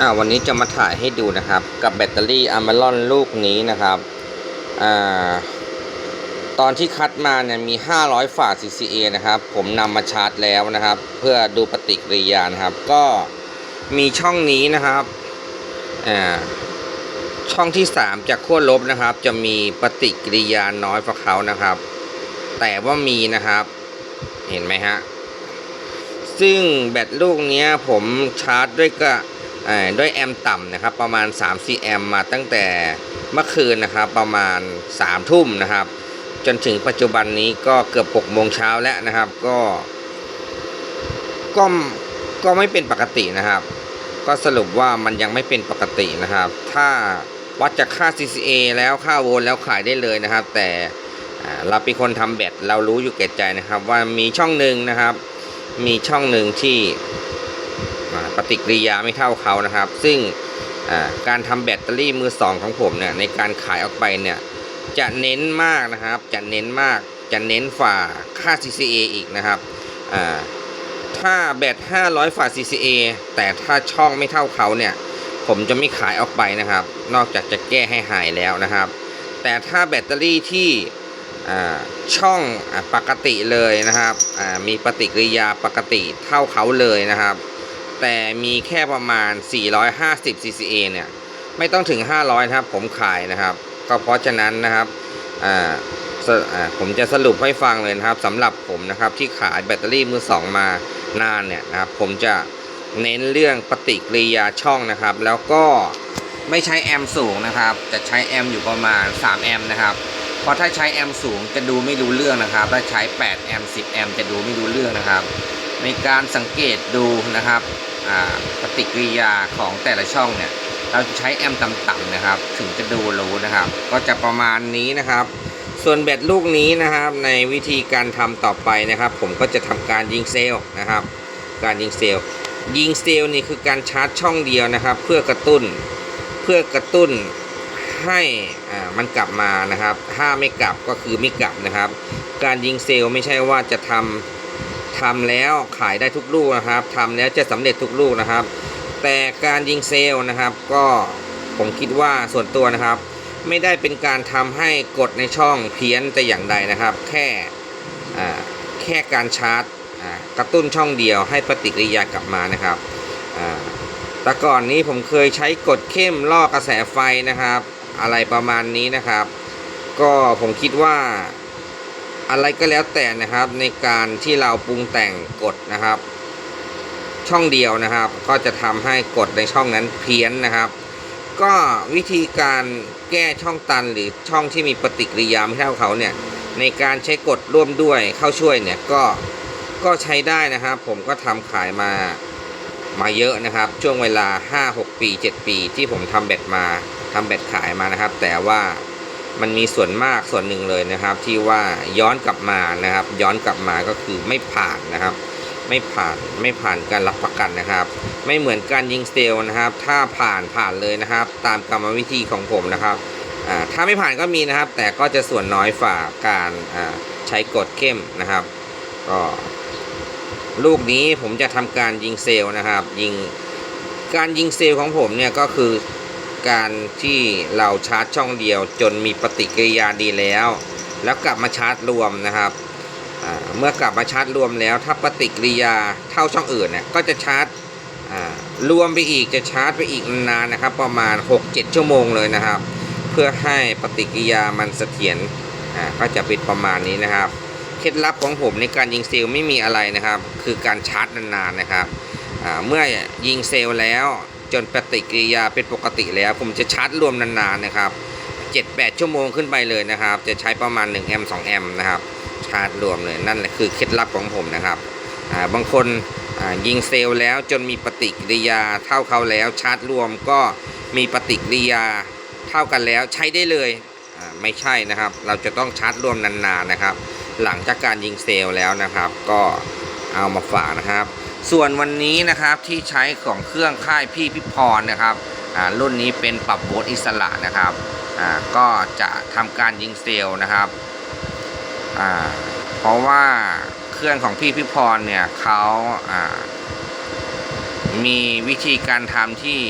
อ่าวันนี้จะมาถ่ายให้ดูนะครับ กับแบตเตอรี่อะม r ลอนลูกนี้นะครับอ่าตอนที่คัดมาเนี่ยมี 500 ฝา CCA นะครับ ผมนำมาชาร์จแล้วนะครับ เพื่อดูปฏิกิริยานะครับ ก็มีช่องนี้นะครับอ่าช่องที่ 3 จากขั้วลบนะครับ จะมีปฏิกิริยาน้อยกว่าเขานะครับ แต่ว่ามีนะครับ เห็นไหมฮะซึ่งแบตลูกนี้ผมชาร์จด้วยก็เอ่อ ด้วยแอมต่ำนะครับประมาณ 3-4 แอมมาตั้งแต่เมื่อคืนนะครับประมาณ 3 ทุ่มนะครับ จนถึงปัจจุบันนี้ก็เกือบ6โมงเช้าแล้วนะครับก็ก็ก็ไม่เป็นปกตินะครับ ก็สรุปว่ามันยังไม่เป็นปกตินะครับ ถ้าวัดจากค่า CCA แล้วค่าโวลแล้วขายได้เลยนะครับ แต่เราเป็นคนทำแบตเรารู้อยู่แก่ใจนะครับ ว่ามีช่องหนึ่งนะครับ มีช่องหนึ่งที่ ปฏิกิริยาไม่เท่าเขานะครับ ซึ่งการทำแบตเตอรี่มือสองของผมเนี่ยในการขายออกไปเนี่ยจะเน้นมากนะครับ จะเน้นมากจะเน้นฝ่าค่า CCA อีกนะครับถ้าแบต500ฝ่า CCA แต่ถ้าช่องไม่เท่าเขาเนี่ยผมจะไม่ขายออกไปนะครับ นอกจากจะแก้ให้หายแล้วนะครับ แต่ถ้าแบตเตอรี่ที่ช่องอปกติเลยนะครับมีปฏิกิริยาปกติเท่าเขาเลยนะครับ แต่มีแค่ประมาณ 450 CCA เนี่ย ไม่ต้องถึง 500นะครับ ผมขายนะครับ ก็เพราะฉะนั้นนะครับอ่าผมจะสรุปให้ฟังเลยนะครับสำหรับผมนะครับที่ขายแบตเตอรี่มือสองมานานเนี่ยนะครับ ผมจะเน้นเรื่องปฏิกิริยาช่องนะครับ แล้วก็ไม่ใช้แอมสูงนะครับจะใช้แอมอยู่ประมาณ 3 แอมนะครับ เพราะถ้าใช้แอมสูงจะดูไม่รู้เรื่องนะครับ ถ้าใช้ 8 แอม 10 แอมจะดูไม่รู้เรื่องนะครับ ในการสังเกตดูนะครับปฏิกิริยาของแต่ละช่องเนี่ยเราจะใช้แอมป์ต่ำๆนะครับ ถึงจะดูรู้นะครับ ก็จะประมาณนี้นะครับ ส่วนแบตลูกนี้นะครับ ในวิธีการทำต่อไปนะครับ ผมก็จะทำการยิงเซลล์นะครับ การยิงเซลล์ยิงเซลล์นี่คือการชาร์จช่องเดียวนะครับ เพื่อกระตุ้นเพื่อกระตุ้นให้มันกลับมานะครับ ถ้าไม่กลับก็คือไม่กลับนะครับ การยิงเซลล์ไม่ใช่ว่าจะทำ ทำแล้วขายได้ทุกลูกนะครับทำแล้วจะสำเร็จทุกลูกนะครับ แต่การยิงเซลล์นะครับ ก็ผมคิดว่าส่วนตัวนะครับ ไม่ได้เป็นการทำให้กดในช่องเพี้ยนแต่อย่างใดนะครับ แค่แค่การชาร์จกระตุ้นช่องเดียวให้ปฏิกิริยากลับมานะครับแต่ก่อนนี้ผมเคยใช้กดเข้มล่อกระแสไฟนะครับ อะไรประมาณนี้นะครับ ก็ผมคิดว่า อะไรก็แล้วแต่นะครับในการที่เราปรุงแต่งกดนะครับ ช่องเดียวนะครับ ก็จะทำให้กดในช่องนั้นเพี้ยนนะครับ ก็วิธีการแก้ช่องตันหรือช่องที่มีปฏิกิริยาไม่เท่าเขาเนี่ยในการใช้กดร่วมด้วยเข้าช่วยเนี่ยก็ก็ใช้ได้นะครับ ผมก็ทำขายมามาเยอะนะครับ ช่วงเวลา 5 6 ปี 7 ปีที่ผมทำแบตมาทำแบตขายมานะครับ แต่ว่า มันมีส่วนมากส่วนหนึ่งเลยนะครับ ที่ว่าย้อนกลับมานะครับ ย้อนกลับมาก็คือไม่ผ่านนะครับ ไม่ผ่านไม่ผ่านการรับประกันนะครับ ไม่เหมือนการยิงสเตลนะครับ ถ้าผ่านผ่านเลยนะครับ ตามกรรมวิธีของผมนะครับถ้าไม่ผ่านก็มีนะครับ แต่ก็จะส่วนน้อยฝ่าการใช้กดเข้มนะครับก็ลูกนี้ผมจะทำการยิงเซลนะครับ ยิงการยิงเซลของผมเนี่ยก็คือ การที่เราชาร์จช่องเดียว จนมีปฏิกิริยาดีแล้ว แล้วกลับมาชาร์จรวมนะครับเมื่อกลับมาชาร์จรวมแล้ว ถ้าปฏิกิริยาเท่าช่องอื่นเนี่ยก็จะชาร์จรวมไปอีกจะชาร์จไปอีกนานนะครับ ประมาณ 6-7 ชั่วโมงเลยนะครับ เพื่อให้ปฏิกิริยามันเสถียรก็จะเป็นประมาณนี้นะครับ เคล็ดลับของผมในการยิงเซลล์ไม่มีอะไรนะครับ คือการชาร์จนานๆนะครับเมื่อยิงเซลล์แล้ว จนปฏิกิริยาเป็นปกติแล้ว ผมจะชาร์จรวมนานๆนะครับ 7-8 ชั่วโมงขึ้นไปเลยนะครับ จะใช้ประมาณ 1 แอมป์2แอมป์นะครับ ชาร์จรวมเลยนั่นแหละคือเคล็ดลับของผมนะครับาบางคนยิงเซลล์แล้วจนมีปฏิกิริยาเท่าเขาแล้ว ชาร์จรวมก็มีปฏิกิริยาเท่ากันแล้วใช้ได้เลยไม่ใช่นะครับ เราจะต้องชาร์จรวมนานๆนะครับ หลังจากการยิงเซลล์แล้วนะครับ ก็เอามาฝากนะครับ ส่วนวันนี้นะครับที่ใช้ของเครื่องค่ายพี่พิพรนะครับรุ่นนี้เป็นปรับโหมดอิสระนะครับก็จะทำการยิงเซลล์นะครับเพราะว่าเครื่องของพี่พิพรเนี่ยเขามีวิธีการทำที่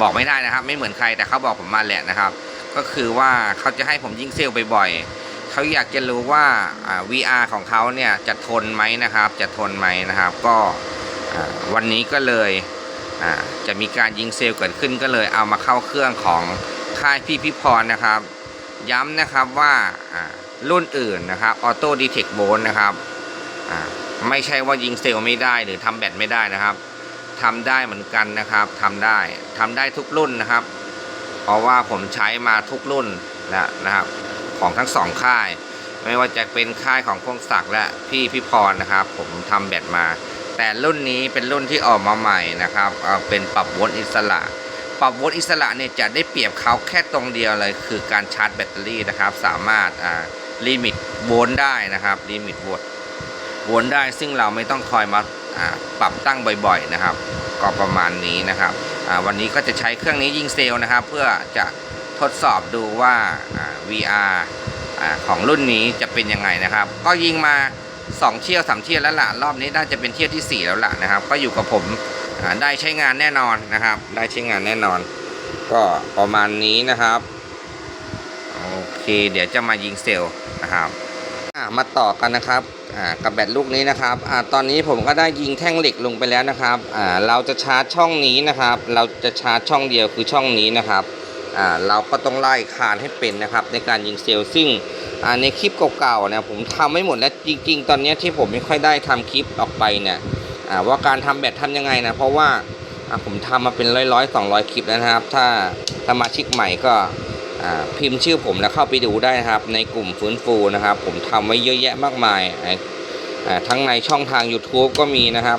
บอกไม่ได้นะครับ ไม่เหมือนใครแต่เขาบอกผมมาแหละนะครับ ก็คือว่าเขาจะให้ผมยิงเซลล์บ่อยๆ เขาอยากจะรู้ว่า VR ของเขาเนี่ยจะทนไหมนะครับ จะทนไหมนะครับ ก็วันนี้ก็เลยจะมีการยิงเซลล์เกิดขึ้นก็เลยเอามาเข้าเครื่องของค่ายพี่พิพรนะครับ ย้ำนะครับว่ารุ่นอื่นนะครับออโต้ดีเทคโบนนะครับไม่ใช่ว่ายิงเซลล์ไม่ได้หรือทำแบตไม่ได้นะครับทำได้เหมือนกันนะครับทำได้ทำได้ทุกรุ่นนะครับ เพราะว่าผมใช้มาทุกรุ่นแล้วนะครับ ของทั้งสองค่าย ไม่ว่าจะเป็นค่ายของพงศักดิ์และพี่พี่พรนะครับ ผมทำแบตมา แต่รุ่นนี้เป็นรุ่นที่ออกมาใหม่นะครับเป็นปรับวลต์อิสระ ปรับวลต์อิสระเนี่ยจะได้เปรียบเขาแค่ตรงเดียวเลย คือการชาร์จแบตเตอรี่นะครับ สามารถลิมิตโวลต์ได้นะครับลิมิตโวลต์โวลต์ได้ ซึ่งเราไม่ต้องคอยมาาปรับตั้งบ่อยๆนะครับ ก็ประมาณนี้นะครับวันนี้ก็จะใช้เครื่องนี้ยิงเซลล์นะครับ เพื่อจะ ทดสอบดูว่า VR อของรุ่นนี้จะเป็นยังไงนะครับ ก็ยิงมา 2 เที่ยวสามเที่ยวแล้วล่ะรอบนี้น่าจะเป็นเที่ยวที่ 4 แล้วล่ะนะครับ ก็อยู่กับผมได้ใช้งานแน่นอนนะครับ ได้ใช้งานแน่นอน ก็ประมาณนี้นะครับโอเค เดี๋ยวจะมายิงเซลล์นะครับมาต่อกันนะครับกับแบตลูกนี้นะครับอตอนนี้ผมก็ได้ยิงแท่งเหล็กลงไปแล้วนะครับเราจะชาร์จช่องนี้นะครับ เราจะชาร์จช่องเดียวคือช่องนี้นะครับ เราก็ต้องไล่คานให้เป็นนะครับ ในการยิงเซลล์ซึ่งในคลิปเก่าๆเนี่ยผมทำไม่หมดแล้วจริง ๆ ตอนนี้ที่ผมไม่ค่อยได้ทำคลิปออกไปเนี่ยว่าการทำแบตทำยังไงนะเพราะว่าผมทำมาเป็นร้อยร้อยสองร้อยคลิปแล้วนะครับ ถ้าสมาชิกใหม่ก็พิมพ์ชื่อผมแล้วเข้าไปดูได้นะครับ ในกลุ่มฟื้นฟูนะครับ ผมทำไว้เยอะแยะมากมายทั้งในช่องทาง YouTube ก็มีนะครับ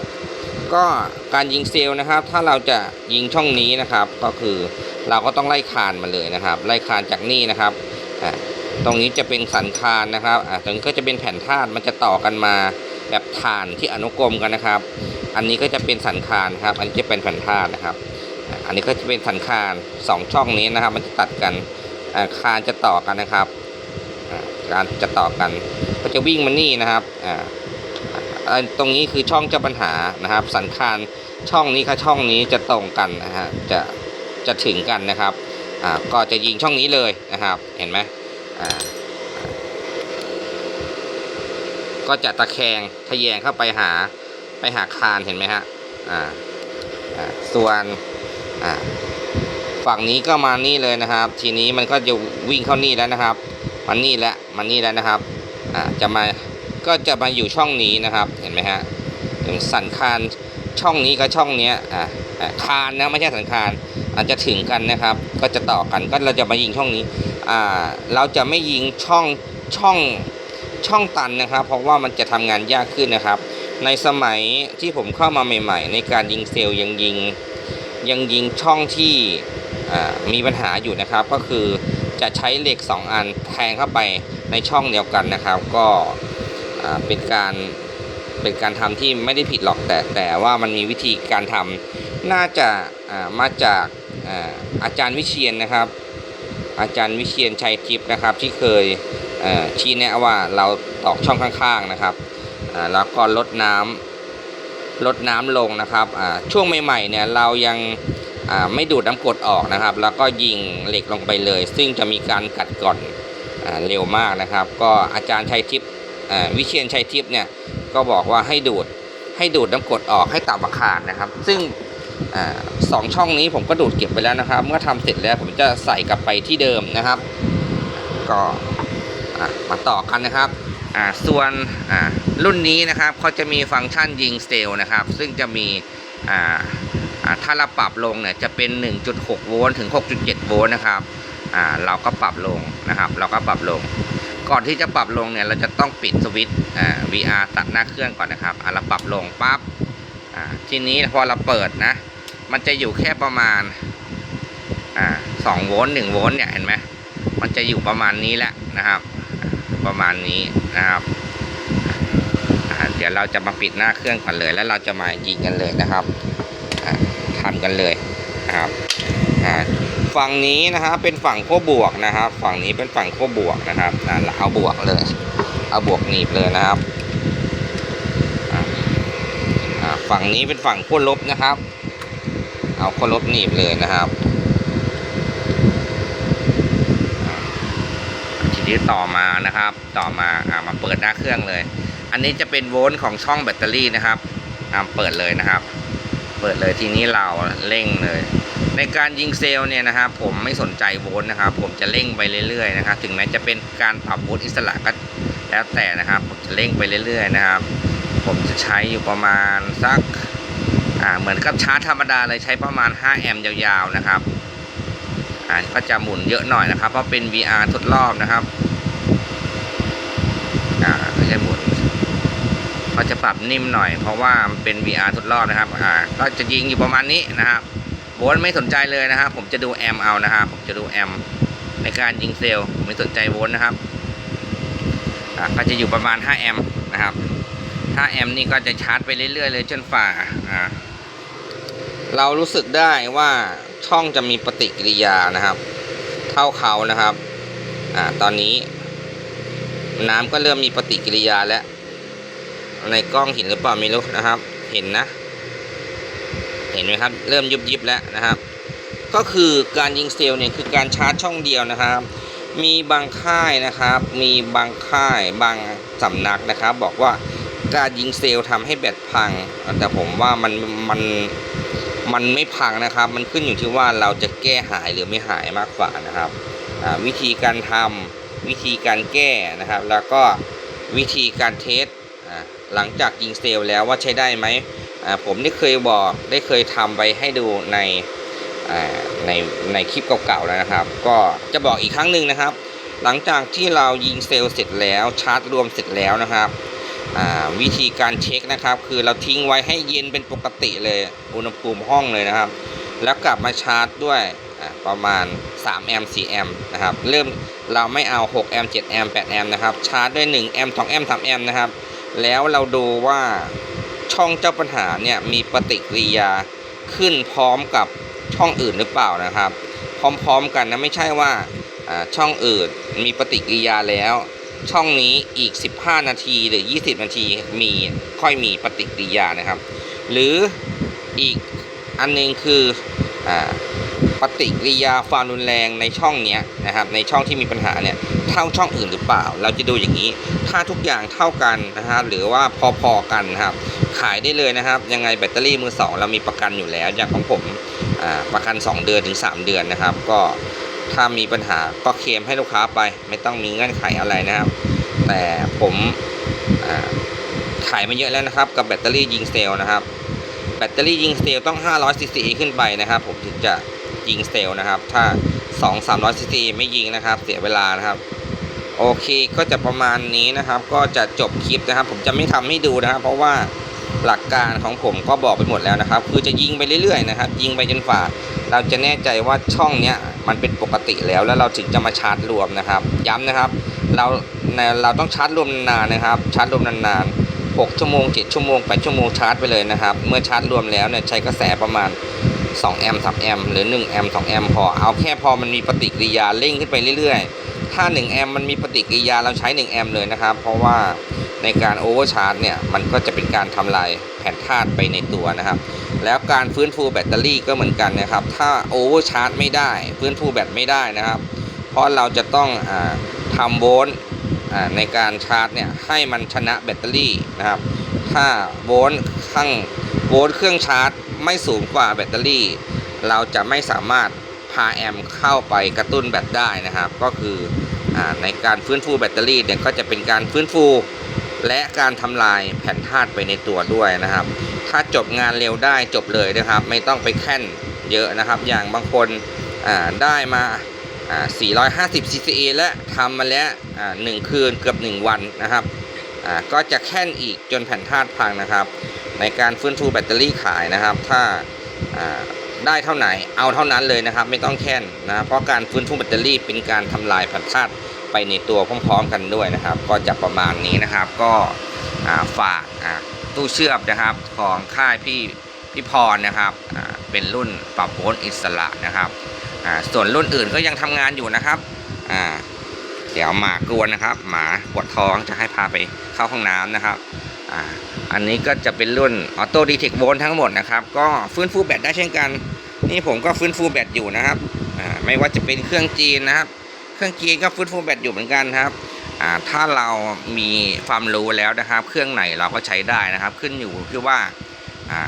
ก็การยิงเซลล์นะครับ ถ้าเราจะยิงช่องนี้นะครับ ก็คือ เราก็ต้องไล่คานมาเลยนะครับ ไล่คานจากนี่นะครับอ่าตรงนี้จะเป็นสันคานนะครับอ่าตรงนี้ก็จะเป็นแผ่นธาตุมันจะต่อกันมาแบบฐานที่อนุกรมกันนะครับ อันนี้ก็จะเป็นสันคานครับ อันนี้จะเป็นแผ่นธาตุนะครับ อันนี้ก็จะเป็นสันคานสองช่องนี้นะครับ มันจะตัดกันอ่าคานจะต่อกันนะครับการจะต่อกัน ก็จะวิ่งมานี่นะครับอ่าตรงนี้คือช่องเจ้าปัญหานะครับ สันคานช่องนี้กับช่องนี้จะตรงกันนะฮะจะ จะถึงกันนะครับอ่าก็จะยิงช่องนี้เลยนะครับ เห็นไหมอ่าก็จะตะแคงทะแยงเข้าไปหาไปหาคานเห็นไหมฮะอ่าอ่าส่วนอ่าฝั่งนี้ก็มานี่เลยนะครับ ทีนี้มันก็จะวิ่งเข้านี่แล้วนะครับ มันนี่แล้วมันนี่แล้วนะครับอ่าจะมาก็จะมาอยู่ช่องนี้นะครับ เห็นไหมฮะสันคานช่องนี้กับช่องเนี้ยอ่าอ่าคานนะไม่ใช่สันคาน อาจจะถึงกันนะครับ ก็จะต่อกันก็เราจะมายิงช่องนี้อ่าเราจะไม่ยิงช่องช่องช่องตันนะครับ เพราะว่ามันจะทำงานยากขึ้นนะครับ ในสมัยที่ผมเข้ามาใหม่ ๆ ในการยิงเซลล์ยังยิงยังยิงช่องที่มีปัญหาอยู่นะครับ ก็คือจะใช้เหล็ก 2 อันแทงเข้าไปในช่องเดียวกันนะครับ ก็เป็นการเป็นการทำที่ไม่ได้ผิดหรอกแต่แต่ว่ามันมีวิธีการทำน่าจะมาจาก อาจารย์วิเชียนนะครับ อาจารย์วิเชียนชัยทิพย์นะครับ ที่เคยชี้แนะว่าเราตอกช่องข้างๆนะครับแล้วก็ลดน้ำลดน้ำลงนะครับช่วงใหม่ๆเนี่ยเรายังไม่ดูดน้ำกรดออกนะครับ แล้วก็ยิงเหล็กลงไปเลย ซึ่งจะมีการกัดก่อนอเร็วมากนะครับ ก็อาจารย์ชัยทิพย์วิเชียนชัยทิพย์เนี่ยก็บอกว่าให้ดูดให้ดูดน้ำกรดออกให้ตับอาคารนะครับ ซึ่ง สองช่องนี้ผมก็ดูดเก็บไปแล้วนะครับ เมื่อทำเสร็จแล้วผมจะใส่กลับไปที่เดิมนะครับ ก็มาต่อกันนะครับส่วนรุ่นนี้นะครับเขาจะมีฟังก์ชันยิงสเตลนะครับ ซึ่งจะมีถ้าเราปรับลงเนี่ยจะเป็น 1.6 โวลต์ถึง 6.7 โวลต์นะครับเราก็ปรับลงนะครับ เราก็ปรับลง ก่อนที่จะปรับลงเนี่ยเราจะต้องปิดสวิตช์ VR ตัดหน้าเครื่องก่อนนะครับเราปรับลงปั๊บทีนี้พอเราเปิดนะ มันจะอยู่แค่ประมาณอ่าสองโวลต์หนึ่งโวลต์เนี่ยเห็นไหมมันจะอยู่ประมาณนี้แหละนะครับ ประมาณนี้นะครับเดี๋ยวเราจะมาปิดหน้าเครื่องก่อนเลย แล้วเราจะมายิงกันเลยนะครับทำกันเลยนะครับฝั่งนี้นะครับเป็นฝั่งขั้วบวกนะครับ ฝั่งนี้เป็นฝั่งขั้วบวกนะครับเราเอาบวกเลย เอาบวกหนีบเลยนะครับฝั่งนี้เป็นฝั่งขั้วลบนะครับ เอาขั้วลบหนีบเลยนะครับ ทีนี้ต่อมานะครับ ต่อมาอ่ามาเปิดหน้าเครื่องเลย อันนี้จะเป็นโวลต์ของช่องแบตเตอรี่นะครับอ่าเปิดเลยนะครับ เปิดเลยทีนี้เราเร่งเลย ในการยิงเซลล์เนี่ยนะครับ ผมไม่สนใจโวลต์นะครับ ผมจะเร่งไปเรื่อยๆนะครับ ถึงแม้จะเป็นการปรับโวลต์อิสระก็แล้วแต่นะครับ ผมจะเร่งไปเรื่อยๆนะครับ ผมจะใช้อยู่ประมาณสัก อ่าเหมือนกับชาร์จธรรมดาเลยใช้ประมาณ 5 แอมป์ยาวๆนะครับอ่าก็จะหมุนเยอะหน่อยนะครับ เพราะเป็น VR ทดรอบนะครับอ่าก็จะหมุนก็จะปรับนิ่มหน่อย เพราะว่ามันเป็น VR ทดรอบนะครับอ่าก็จะยิงอยู่ประมาณนี้นะครับโวลต์ไม่สนใจเลยนะครับ ผมจะดูแอมป์เอานะครับผมจะดูแอมป์ในการยิงเซลล์ไม่สนใจโวลต์นะครับอ่าก็จะอยู่ประมาณ5แอมป์นะครับ5แอมป์นี่ก็จะชาร์จไปเรื่อยๆเลยจนฝ่าอ่า เรารู้สึกได้ว่าช่องจะมีปฏิกิริยานะครับ เท่าเขานะครับอ่าตอนนี้ น้ำก็เริ่มมีปฏิกิริยาแล้ว ในกล้องเห็นหรือเปล่าไม่รู้นะครับ เห็นนะ เห็นไหมครับ เริ่มยุบยิบแล้วนะครับ ก็คือการยิงเซลล์เนี่ยคือการชาร์จช่องเดียวนะครับ มีบางค่ายนะครับ มีบางค่ายบางสำนักนะครับ บอกว่าการยิงเซลล์ทำให้แบตพัง แต่ผมว่ามันมัน มันไม่พังนะครับ มันขึ้นอยู่ที่ว่าเราจะแก้หายหรือไม่หายมากกว่านะครับวิธีการทำวิธีการแก้นะครับ แล้วก็วิธีการเทสหลังจากยิงเซลแล้วว่าใช้ได้ไหมผมได้เคยบอกได้เคยทำไปให้ดูในในในคลิปเก่าๆแล้วนะครับ ก็จะบอกอีกครั้งหนึ่งนะครับ หลังจากที่เรายิงเซลเสร็จแล้วชาร์จรวมเสร็จแล้วนะครับ วิธีการเช็คนะครับ คือเราทิ้งไว้ให้เย็นเป็นปกติเลยอุณหภูมิห้องเลยนะครับ แล้วกลับมาชาร์จด้วยประมาณ3แอมป์4แอมป์นะครับเริ่มเราไม่เอา6แอมป์7แอมป์8แอมป์นะครับชาร์จด้วย1แอมป์2แอมป์3แอมป์นะครับแล้วเราดูว่าช่องเจ้าปัญหาเนี่ยมีปฏิกิริยาขึ้นพร้อมกับช่องอื่นหรือเปล่านะครับ พร้อมๆกันนะไม่ใช่ว่าช่องอื่นมีปฏิกิริยาแล้ว ช่องนี้อีก 15 นาทีหรือ 20 นาทีมีค่อยมีปฏิกิริยานะครับ หรืออีกอันหนึงคืออปฏิกิริยาความรุนแรงในช่องนี้นะครับ ในช่องที่มีปัญหาเนี่ยเท่าช่องอื่นหรือเปล่า เราจะดูอย่างนี้ ถ้าทุกอย่างเท่ากันนะครับหรือว่าพอๆกันนะครับ ขายได้เลยนะครับ ยังไงแบตเตอรี่มือสองเรามีประกันอยู่แล้ว อย่างของผมประกัน 2 เดือนถึง 3 เดือนนะครับ ก็ ถ้ามีปัญหาก็เคลมให้ลูกค้าไป ไม่ต้องมีเงื่อนไขอะไรนะครับ แต่ผมขายมาเยอะแล้วนะครับ กับแบตเตอรี่ยิงเซลล์นะครับ แบตเตอรี่ยิงเซลล์ต้อง 500 cc ขึ้นไปนะครับ ผมถึงจะยิงเซลล์นะครับ ถ้า 2 300 cc ไม่ยิงนะครับ เสียเวลานะครับ โอเคก็จะประมาณนี้นะครับ ก็จะจบคลิปนะครับ ผมจะไม่ทำให้ดูนะครับ เพราะว่าหลักการของผมก็บอกไปหมดแล้วนะครับ คือจะยิงไปเรื่อยๆนะครับ ยิงไปจนฝ่า เราจะแน่ใจว่าช่องเนี้ยมันเป็นปกติแล้วแล้วเราถึงจะมาชาร์จรวมนะครับ ย้ำนะครับ เราเราต้องชาร์จรวมนานนะครับ ชาร์จรวมนานๆ6ชั่วโมง7ชั่วโมง8ชั่วโมงชาร์จไปเลยนะครับ เมื่อชาร์จรวมแล้วเนี่ยใช้กระแสประมาณ2แอมป์3แอมป์หรือ1แอมป์2แอมป์พอเอาแค่พอมันมีปฏิกิริยาเร่งขึ้นไปเรื่อยๆ ถ้า1แอมป์มันมีปฏิกิริยาเราใช้1แอมป์เลยนะครับ เพราะว่า ในการโอเวอร์ชาร์จเนี่ยมันก็จะเป็นการทำลายแผ่นธาตุไปในตัวนะครับ แล้วการฟื้นฟูแบตเตอรี่ก็เหมือนกันนะครับ ถ้าโอเวอร์ชาร์จไม่ได้ ฟื้นฟูแบตไม่ได้นะครับ เพราะเราจะต้องอทำโวลต์ในการชาร์จเนี่ยให้มันชนะแบตเตอรี่นะครับ ถ้าโวลต์ข้างโวลต์เครื่องชาร์จ ไม่สูงกว่าแบตเตอรี่ เราจะไม่สามารถพาแอมป์เข้าไปกระตุ้นแบตได้นะครับ ก็คืออในการฟื้นฟูแบตเตอรี่เนี่ยก็จะเป็นการฟื้นฟู และการทำลายแผ่นธาตุไปในตัวด้วยนะครับ ถ้าจบงานเร็วได้จบเลยนะครับ ไม่ต้องไปแค่นเยอะนะครับ อย่างบางคนได้มา450 CCA และทำมาแล้วหนึ่งคืนเกือบ 1 วันนะครับ ก็จะแค่นอีกจนแผ่นธาตุพังนะครับ ในการฟื้นฟูแบตเตอรี่ขายนะครับ ถ้าอ่าได้เท่าไหนเอาเท่านั้นเลยนะครับ ไม่ต้องแค่นนะเพราะการฟื้นฟูแบตเตอรี่เป็นการทำลายแผ่นธาตุ ไปในตัวพร้อมๆกันด้วยนะครับ ก็จะประมาณนี้นะครับ ก็ฝากตู้เชื่อมนะครับของค่ายพี่พี่พรนะครับเป็นรุ่นปรับโวลต์อิสระนะครับส่วนรุ่นอื่นก็ยังทำงานอยู่นะครับเดี๋ยวหมากวนนะครับ หมาปวดท้องจะให้พาไปเข้าห้องน้ำนะครับอ,อันนี้ก็จะเป็นรุ่นออโต้ดีเทคโวลทั้งหมดนะครับ ก็ฟื้นฟูแบตได้เช่นกัน นี่ผมก็ฟื้นฟูแบตอยู่นะครับไม่ว่าจะเป็นเครื่องจีนนะครับ เครื่องจีก็ฟื้นฟูแบตอยู่เหมือนกันครับถ้าเรามีความรู้แล้วนะครับ เครื่องไหนเราก็ใช้ได้นะครับ ขึ้นอยู่ที่ว่า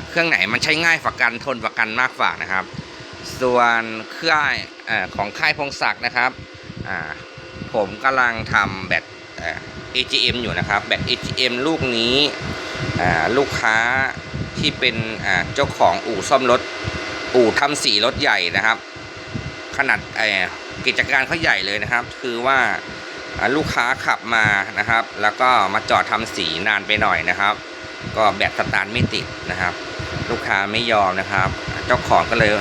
เครื่องไหนมันใช้ง่ายฝักกันทนฝักกันมากฝากนะครับ ส่วนเครื่องอของค่ายพงศักดิ์นะครับผมกำลังทำแบต AGM อยู่นะครับแบต AGM ลูกนี้ลูกค้าที่เป็นเจ้าของอู่ซ่อมรถอู่ทำสีรถใหญ่นะครับ ขนาดอ กิจการเขาใหญ่เลยนะครับ คือว่าลูกค้าขับมานะครับ แล้วก็มาจอดทำสีนานไปหน่อยนะครับ ก็แบตสตาร์ทไม่ติดนะครับ ลูกค้าไม่ยอมนะครับ เจ้าของก็เลย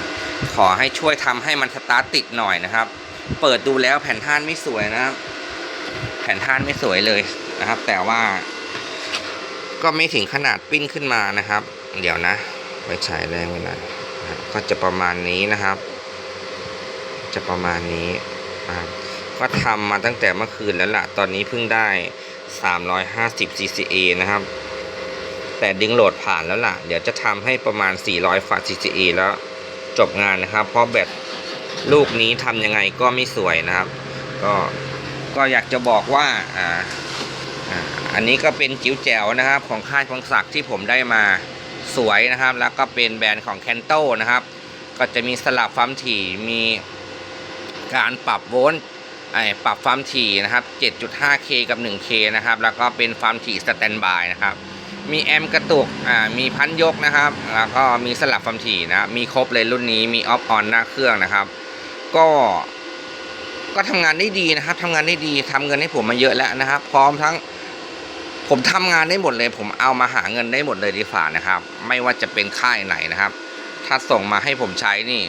ขอให้ช่วยทำให้มันสตาร์ทติดหน่อยนะครับ เปิดดูแล้วแผ่นท่านไม่สวยนะครับ แผ่นท่านไม่สวยเลยนะครับ แต่ว่าก็ไม่ถึงขนาดปิ้นขึ้นมานะครับ เดี๋ยวนะ ไปฉายแรงไปหน่อยก็จะประมาณนี้นะครับ จะประมาณนี้ก็ทำมาตั้งแต่เมื่อคืนแล้วล่ะ ตอนนี้เพิ่งได้ 350 CCA นะครับ แต่ดึงโหลดผ่านแล้วล่ะ เดี๋ยวจะทำให้ประมาณ 400ฝัด CCA แล้วจบงานนะครับ เพราะแบตลูกนี้ทำยังไงก็ไม่สวยนะครับ ก็ก็อยากจะบอกว่าอ่าอันนี้ก็เป็นจิ๋วแจ๋วนะครับ ของค่ายพงศักดิ์ที่ผมได้มาสวยนะครับ แล้วก็เป็นแบรนด์ของแคนโตนะครับ ก็จะมีสลับความถี่มี การปรับโวลต์ไอ้ปรับความถี่นะครับ 7.5K กับ 1K นะครับ แล้วก็เป็นความถี่สแตนบายนะครับ มีแอมกระตุกอ่ามีพันยกนะครับ แล้วก็มีสลับความถี่นะ มีครบเลยรุ่นนี้ มีออฟออนหน้าเครื่องนะครับ ก็ ก็ทำงานได้ดีนะครับทำงานได้ดีทำเงินให้ผมมาเยอะแล้วนะครับ พร้อมทั้งผมทำงานได้หมดเลย ผมเอามาหาเงินได้หมดเลยดีฝ่านะครับ ไม่ว่าจะเป็นค่ายไหนนะครับ ถ้าส่งมาให้ผมใช้นี่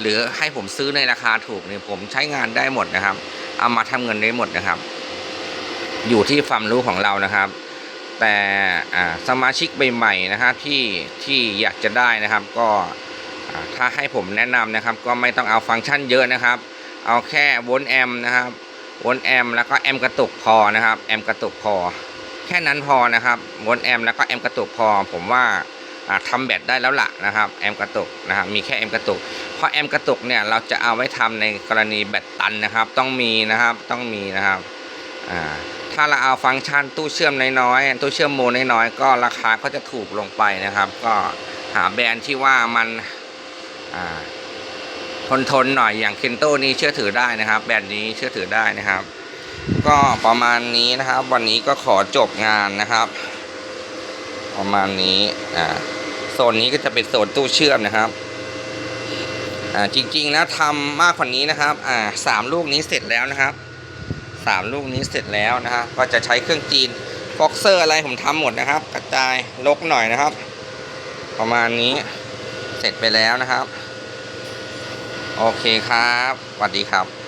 หรือให้ผมซื้อในราคาถูกเนี่ยผมใช้งานได้หมดนะครับ เอามาทำเงินได้หมดนะครับ อยู่ที่ความรู้ของเรานะครับ แต่สมาชิกใหม่ๆนะครับที่ที่อยากจะได้นะครับ ก็ถ้าให้ผมแนะนำนะครับ ก็ไม่ต้องเอาฟังก์ชันเยอะนะครับ เอาแค่วลต์แอมนะครับวลต์แอมแล้วก็แอมกระตุกพอนะครับแอมกระตุกพอ แค่นั้นพอนะครับวลต์แอมแล้วก็แอมกระตุกพอ ผมว่าอ่าทำแบตได้แล้วล่ะนะครับแอมกระตุกนะครับมีแค่แอมกระตุก เพราะแอมกระตุกเนี่ยเราจะเอาไว้ทำในกรณีแบตตันนะครับ ต้องมีนะครับต้องมีนะครับอ่าถ้าเราเอาฟังก์ชันตู้เชื่อมน้อยๆตู้เชื่อมโมน้อยๆก็ราคาก็จะถูกลงไปนะครับ ก็หาแบรนด์ที่ว่ามันทนทนหน่อยอย่างเคนโตนี้เชื่อถือได้นะครับ แบรนด์นี้เชื่อถือได้นะครับ ก็ประมาณนี้นะครับ วันนี้ก็ขอจบงานนะครับ ประมาณนี้โซนนี้ก็จะเป็นโซนตู้เชื่อมนะครับ อ่าจริงๆนะทำมากกว่านี้นะครับอ่าสามลูกนี้เสร็จแล้วนะครับสามลูกนี้เสร็จแล้วนะครับก็จะใช้เครื่องจีนฟ็อกเซอร์อะไรผมทำหมดนะครับ กระจายลกหน่อยนะครับ ประมาณนี้เสร็จไปแล้วนะครับ โอเคครับสวัสดีครับ